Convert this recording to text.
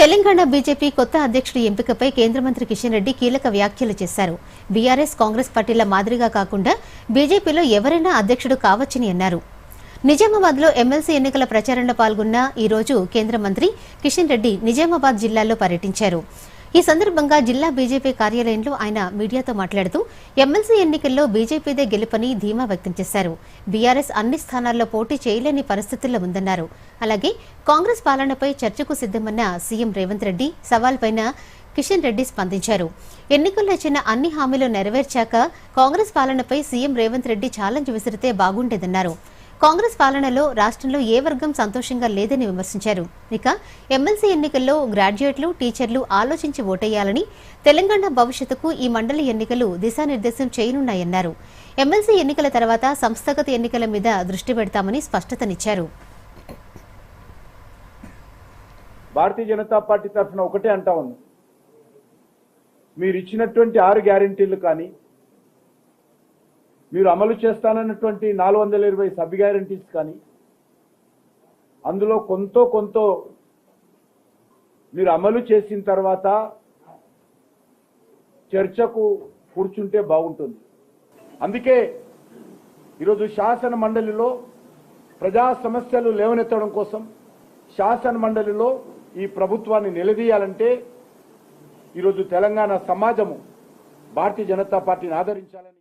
Telangana BJP కొత్త అధ్యక్షుడి ఎంపికపై కేంద్ర మంత్రి కిషన్ రెడ్డి కీలక వ్యాఖ్యలు చేశారు. బీఆర్ఎస్ కాంగ్రెస్ పార్టీల మాదిరిగా కాకుండా బీజేపీలో ఎవరైనా అధ్యక్షుడు కావచ్చని అన్నారు. నిజామాబాద్లో ఎమ్మెల్సీ ఎన్నికల ప్రచారంలో పాల్గొన్న ఈ రోజు కేంద్ర మంత్రి కిషన్ రెడ్డి నిజామాబాద్ జిల్లాలో పర్యటించారు. ఈ సందర్భంగా జిల్లా బీజేపీ కార్యాలయంలో ఆయన మీడియాతో మాట్లాడుతూ ఎమ్మెల్సీ ఎన్నికల్లో బీజేపీదే గెలుపని ధీమా వ్యక్తం చేశారు. బీఆర్ఎస్ అన్ని స్థానాల్లో పోటీ చేయలేని పరిస్థితుల్లో ఉందన్నారు. అలాగే కాంగ్రెస్ పాలనపై చర్చకు సిద్దమన్న సీఎం రేవంత్ రెడ్డి సవాల్పైన కిషన్ రెడ్డి స్పందించారు. ఎన్నికల్లో ఇచ్చిన అన్ని హామీలు నెరవేర్చాక కాంగ్రెస్ పాలనపై సీఎం రేవంత్ రెడ్డి ఛాలెంజ్ విసిరితే బాగుండేదన్నారు. కాంగ్రెస్ పాలనలో రాష్ట్రంలో ఏ వర్గం సంతోషంగా లేదని విమర్శించారు. ఇక ఎమ్మెల్సీ ఎన్నికల్లో గ్రాడ్యుయేట్లు టీచర్లు ఆలోచించి ఓటేయాలని తెలంగాణ భవిష్యత్తుకు ఈ మండలి ఎన్నికలు దిశానిర్దేశం చేయనున్నాయన్నారు. ఎమ్మెల్సీ ఎన్నికల తర్వాత సంస్థాగత ఎన్నికల మీద దృష్టి పెడతామని స్పష్టతనిచ్చారు. భారతీయ జనతా పార్టీ తరఫున ఒకటే అంటా ఉంది మీరు ఇచ్చినటువంటి ఆరు గ్యారంటీలు కానీ మీరు అమలు చేస్తానన్నటువంటి నాలుగు వందల ఇరవై సబ్ గ్యారెంటీస్ కానీ అందులో కొంత కొంత మీరు అమలు చేసిన తర్వాత చర్చకు కూర్చుంటే బాగుంటుంది. అందుకే ఈరోజు శాసన మండలిలో ప్రజా సమస్యలు లేవనెత్తడం కోసం శాసన మండలిలో ఈ ప్రభుత్వాన్ని నిలదీయాలంటే ఈరోజు తెలంగాణ సమాజము భారతీయ జనతా పార్టీని ఆదరించాలని